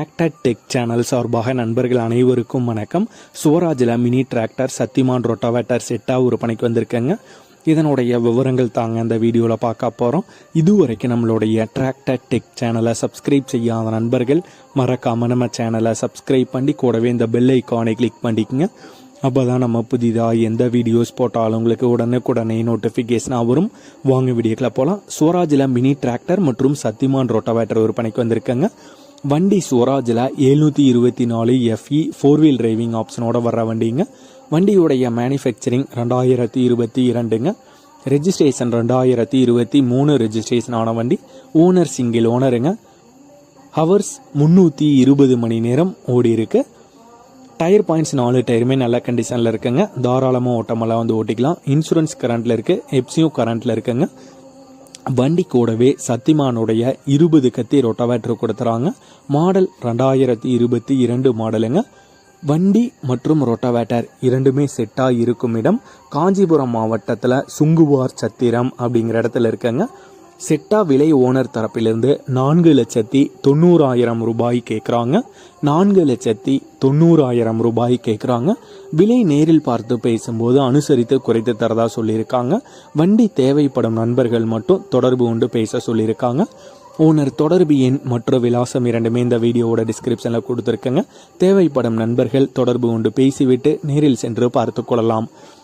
Tractor tech channel சார்பாக நண்பர்கள் அனைவருக்கும் வணக்கம். சுவராஜில் மினி டிராக்டர் சத்திமான் ரொட்டாவேட்டர் செட்டாக ஒரு பணிக்கு வந்திருக்கேங்க. இதனுடைய விவரங்கள் தாங்க இந்த வீடியோவில் பார்க்க போகிறோம் இதுவரைக்கும் நம்மளுடைய டிராக்டர் டெக் சேனலை சப்ஸ்கிரைப் செய்யாத நண்பர்கள் மறக்காமல் நம்ம சேனலை சப்ஸ்கிரைப் பண்ணி கூடவே இந்த பெல் ஐக்கானை கிளிக் பண்ணிக்கங்க. அப்போ தான் நம்ம புதிதாக எந்த வீடியோஸ் போட்டாலும் உங்களுக்கு உடனுக்குடனே நோட்டிஃபிகேஷனாக வரும். வாங்க வீடியோக்கில் போகலாம் சுவராஜில் மினி டிராக்டர் மற்றும் சத்திமான் ரோட்டோவேட்டர் விற்பனைக்கு வந்திருக்கேங்க. வண்டி ஸ்வராஜில் எழுநூற்றி இருபத்தி நாலு எஃப்இ ஃபோர் வீல் டிரைவிங் ஆப்ஷனோட வர்ற வண்டிங்க. வண்டியுடைய மேனுஃபேக்சரிங் ரெண்டாயிரத்தி இருபத்தி இரண்டுங்க. ரெஜிஸ்ட்ரேஷன் ரெண்டாயிரத்தி இருபத்தி மூணு ரெஜிஸ்ட்ரேஷன் ஆன வண்டி. ஓனர் சிங்கிள் ஓனருங்க ஹவர்ஸ் முந்நூற்றி இருபது மணி நேரம் ஓடி இருக்கு டயர் பாயிண்ட்ஸ் நாலு டயருமே நல்ல கண்டிஷனில் இருக்குங்க. தாராளமாக ஓட்டமெல்லாம் வந்து ஓட்டிக்கலாம். இன்சூரன்ஸ் கரண்ட்டில் இருக்குது எப்சியும் கரண்ட்டில் இருக்குங்க. வண்டி கூடவே சத்திமானுடைய இருபது கத்தி ரொட்டவேட்டர் கொடுத்துறாங்க. மாடல் ரெண்டாயிரத்தி இருபத்தி இரண்டு மாடலுங்க. வண்டி மற்றும் ரொட்டவேட்டர் இரண்டுமே செட்டாக இருக்கும் இடம். காஞ்சிபுரம் மாவட்டத்தில் சுங்குவார் சத்திரம் அப்படிங்கிற இடத்துல இருக்குங்க. செட்டா விலை ஓனர் தரப்பிலிருந்து நான்கு லட்சத்தி தொண்ணூறாயிரம் ரூபாய் கேட்குறாங்க நான்கு லட்சத்தி தொண்ணூறாயிரம் ரூபாய் கேட்குறாங்க விலை நேரில் பார்த்து பேசும்போது அனுசரித்து குறைத்து தரதா சொல்லியிருக்காங்க. வண்டி தேவைப்படும் நண்பர்கள் மட்டும் தொடர்பு கொண்டு பேச சொல்லியிருக்காங்க. ஓனர் தொடர்பு எண் மற்றும் விலாசம் இரண்டுமே இந்த வீடியோவோட டிஸ்கிரிப்ஷனில் கொடுத்துருக்கேங்க. தேவைப்படும் நண்பர்கள் தொடர்பு கொண்டு பேசிவிட்டு நேரில் சென்று பார்த்து கொள்ளலாம்.